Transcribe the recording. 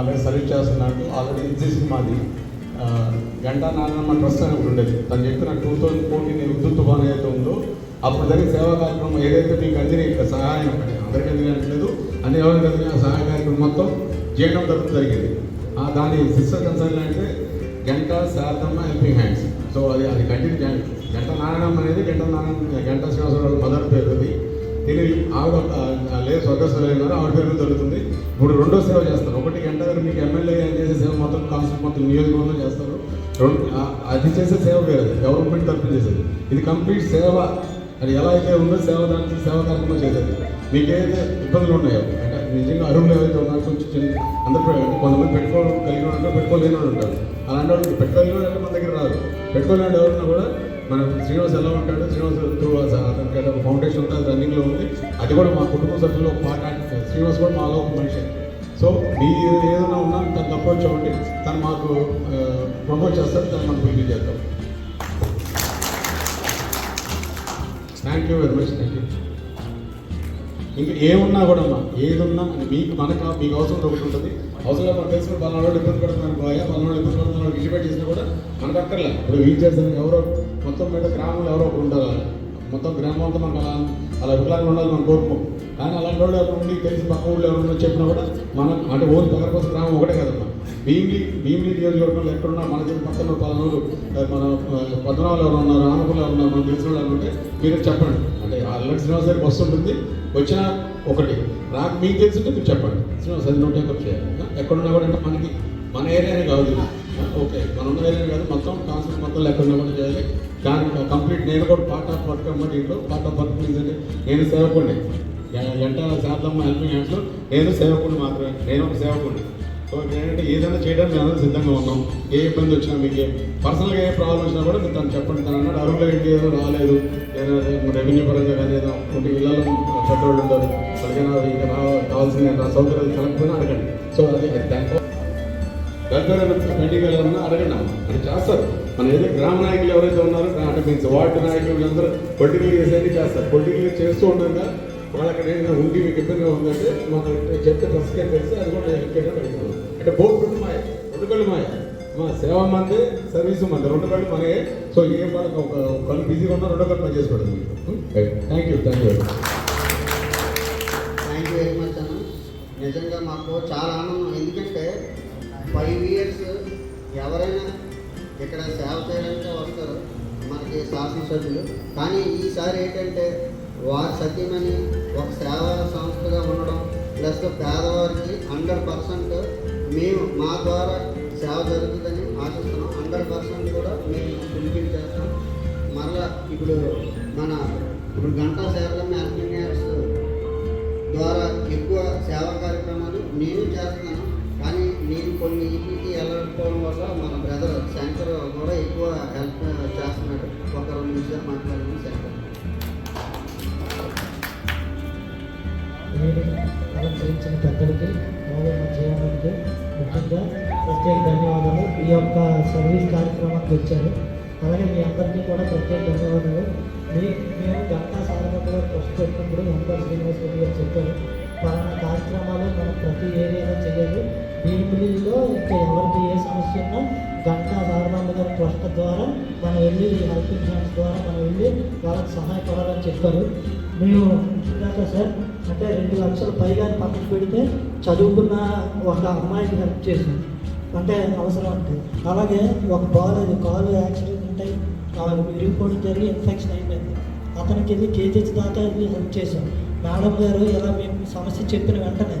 Already service చేస్తున్నాడు already exist మాది. గంటా నాన్నమ్మ ట్రస్ట్ అని ఒకటి ఉండేది. తను చెప్పిన టూ థౌజండ్ ఫోర్టీన్ విద్యుత్ తుఫాన్ ఏదైతే ఉందో అప్పుడు జరిగిన సేవా కార్యక్రమం ఏదైతే మీకు అందిన సహాయం అందరికీ అందినట్లేదు అన్ని ఎవరికి అందిన సహాయ కార్యక్రమం మొత్తం చేయడం జరుగుతూ జరిగింది. దాని సిస్టర్ కన్సర్న్ అంటే గంట శారదమ్మ హెల్పింగ్ హ్యాండ్స్. సో అది అది కంటిన్యూ గంట నారాయణమ్మ అనేది గంట నారాయణ గంట శ్రీనివాసరావు మదర్ పేరు అది తిని ఆవిడ లేదు స్వర్గస్థులు ఉన్నారు ఆవిడ పేరు మీద జరుగుతుంది ఇప్పుడు రెండో సేవ చేస్తారు. ఒకటి గంట గారు మీకు ఎమ్మెల్యే చేసే సేవ మొత్తం కాన్స్టిట్యూట్ మొత్తం నియోజకవర్గంలో చేస్తారు. రెండు అది చేసే సేవ వేరే గవర్నమెంట్ తరఫున చేసేది. ఇది కంప్లీట్ సేవ అది ఎలా అయితే ఉందో సేవ దానికి సేవ కార్యక్రమం చేసేది. మీకు ఏదైతే ఇబ్బందులు ఉన్నాయో అంటే నిజంగా అరువులు ఏవైతే ఉన్నాయో కొంచెం అందరూ కొంతమంది పెట్టుకోవడం కలిగిన వాళ్ళు ఉంటారు పెట్టుకోలేని వాళ్ళు ఉంటారు. అలాంటి వాళ్ళు పెట్టుకోలేని వాళ్ళు మన దగ్గర రాదు పెట్టుకోలేని ఎవరున్నా కూడా మన శ్రీనివాస్ ఎలా ఉంటాడు? శ్రీనివాస్ త్రూ అతనికి ఒక ఫౌండేషన్ ఉంటుంది రన్నింగ్లో ఉంది. అది కూడా మా కుటుంబ సభ్యులు ఒక శ్రీనివాస్ కూడా మాలో ఒక మనిషి. సో మీరు ఏదైనా ఉన్నా తను అప్రోచ్ అవ్వండి. తను మాకు ప్రమోట్ చేస్తారు. తను మనం బిల్డ్ చేద్దాం thank you very much thank you ఇంకా ఏమున్నా కూడా అమ్మా ఏదున్నా మీకు మనకు మీకు అవసరం ఒకటి ఉంటుంది. అవసరం మనం తెలుసుకుని పలానా ఇబ్బంది పడుతున్నారు బాగా పలానా ఇబ్బంది పడుతున్నారు విడిచిపెట్టి చేసినా కూడా మనకు అక్కర్లే ఇప్పుడు వీల్ చేస్తాను ఎవరో మొత్తం మీద గ్రామంలో ఎవరో ఒకరు ఉండాలి మొత్తం గ్రామం అంతా మనకు అలా అలా వికలాంగా ఉండాలి మనం కోరుకోం. కానీ అలాంటి వాళ్ళు ఎవరు ఉండి తెలిసి పక్క ఊళ్ళో ఎవరు చెప్పినా కూడా మనం అంటే ఓన్ పగరకోస గ్రామం ఒకటే కదమ్మా. భీమిలి భీమిలి నియోజకవర్గంలో ఎక్కడున్నా మన దగ్గర పక్కన పలానూరు మన పద్మనాభాలు ఎవరు ఉన్నారు ఆనపల్లి ఎవరు ఉన్నారు మనం తెలిసిన వాళ్ళు ఉంటే మీరు చెప్పండి. అంటే ఆల్రెడీ శ్రీనివాస్ గారికి బస్సు వచ్చిన ఒకటి. నాకు మీకు తెలిసింటే మీరు చెప్పండి. శ్రీనివాస అది నోట్ చేయాలి. ఎక్కడున్నా కూడా అంటే మనకి మన ఏరియానే కాదు ఓకే మన ఉన్న ఏరియా కాదు మొత్తం కాన్సెప్ట్ మొత్తం లేకుండా కూడా చేయాలి. దానికి కంప్లీట్ నేను కూడా పార్ట్ ఆఫ్ వర్క్ అమ్మ దీంట్లో పార్ట్ ఆఫ్ వర్క్ ఏంటంటే నేను సేవకుడిని ఎంట శాతం హెల్పింగ్ హ్యాండ్స్లో నేను సేవకుడిని మాత్రమే. నేను ఒక సేవకుడిని సో ఏంటంటే ఏదైనా చేయడానికి మేము సిద్ధంగా ఉన్నాం. ఏ ఇబ్బంది వచ్చినా మీకు. పర్సనల్గా ఏ ప్రాబ్లం వచ్చినా కూడా మీరు తను చెప్పండి. తను అన్నాడు అరువులో ఇంటి ఏదో రాలేదు. ఏదో రెవెన్యూ పరంగా కానీ ఏదో కొన్ని ఇళ్ళలో పెద్దవాళ్ళు ఉంటారు. వాళ్ళకైనా ఇంకా కావాల్సిన సౌకర్యాలు కలగకపోయినా అడగండి. సో అది దాంట్లో వెల్ఫేర్ పెండింగ్ వెళ్ళాలన్నా అడగండి. అది చేస్తారు. మన ఏదో గ్రామ నాయకులు ఎవరైతే ఉన్నారో అంటే మీన్స్ వార్డు నాయకులు వీళ్ళందరూ పొలిటికల్ చేసేది చేస్తారు. పొలిటికల్ చేస్తూ ఉండగా వాళ్ళకి నేను ఉండి మీకు ఇబ్బందిగా ఉందంటే మాకు చెప్తే ప్రస్తుతం తెలిసి అది కూడా పెడతాను అంటే బోత్ రెండు మాయ రెండు కళ్ళు మాయ. మా సేవ మంది సర్వీసు మంది రెండు కళ్ళు మనయే సో ఏ వాళ్ళకి ఒక కళ్ళు బిజీగా ఉన్నా రెండో కళ్ళు పెడుతుంది thank you thank you thank you very much అన్న. నిజంగా మాకు చాలా ఆనందం. ఎందుకంటే ఫైవ్ ఇయర్స్ ఎవరైనా ఇక్కడ సేవ చేయడానికే వస్తారు మనకి శాసనసభ్యులు కానీ ఈసారి ఏంటంటే వారి సత్యమని ఒక సేవా సంస్థగా ఉండడం ప్లస్ పేదవారికి హండ్రెడ్ పర్సెంట్ మేము మా ద్వారా సేవ జరుగుతుందని ఆశిస్తున్నాం. హండ్రెడ్ పర్సెంట్ కూడా మేము ఫుల్ఫిల్ చేస్తాం మరలా ఇప్పుడు మన ఇప్పుడు గంటా సేవలు మ్యాథమెటిక్స్ ద్వారా ఎక్కువ సేవా కార్యక్రమాలు నేను చేస్తున్నాను మీరు నేను కొన్ని ఇంటికి వెళ్ళకపోవడం వల్ల మన బ్రదర్ శంకర్ కూడా ఎక్కువ హెల్ప్ చేస్తున్నాడు. ఒక రెండు నిమిషాలు మాట్లాడిన శంకర్. వేదిక అలంకరించిన పెద్దలకి అలాగే మా జీవనానికి ముఖ్యంగా ప్రత్యేక ధన్యవాదాలు. ఈ యొక్క సర్వీస్ కార్యక్రమానికి వచ్చారు. అలాగే మీ అందరికీ కూడా ప్రత్యేక ధన్యవాదాలు. మీ మేము గంటా సాధనలో ట్రస్ట్ పెట్టినప్పుడు ఎంపర్ శ్రీనివాస్ రెడ్డి గారు చెప్పారు పలానా కార్యక్రమాలు మనం ప్రతి ఏరియాలో చేయాలి భీమిలిలో ఇంకా ఎవరికి ఏ సమస్య ఉన్నా గంటా సారదాంబ గారి ట్రస్ట్ ద్వారా మనం వెళ్ళి హెల్పింగ్ హ్యాండ్స్ ద్వారా మనం వెళ్ళి వాళ్ళకి సహాయపడాలని చెప్పారు. మేము ఇందాక సార్ అంటే రెండు లక్షల పైగా పక్కన పెడితే చదువుకున్న ఒక అమ్మాయికి హెల్ప్ చేసాం అంటే అవసరం అంటే. అలాగే ఒక బాగాలేదు కాలు యాక్సిడెంట్ ఉంటాయి విరిగిపోవడం జరిగి ఇన్ఫెక్షన్ అయిపోయింది. అతనికి వెళ్ళి కేజీహెచ్ దాకా వెళ్ళి హెల్ప్ చేశాం. మేడం గారు ఇలా మేము సమస్య చెప్పిన వెంటనే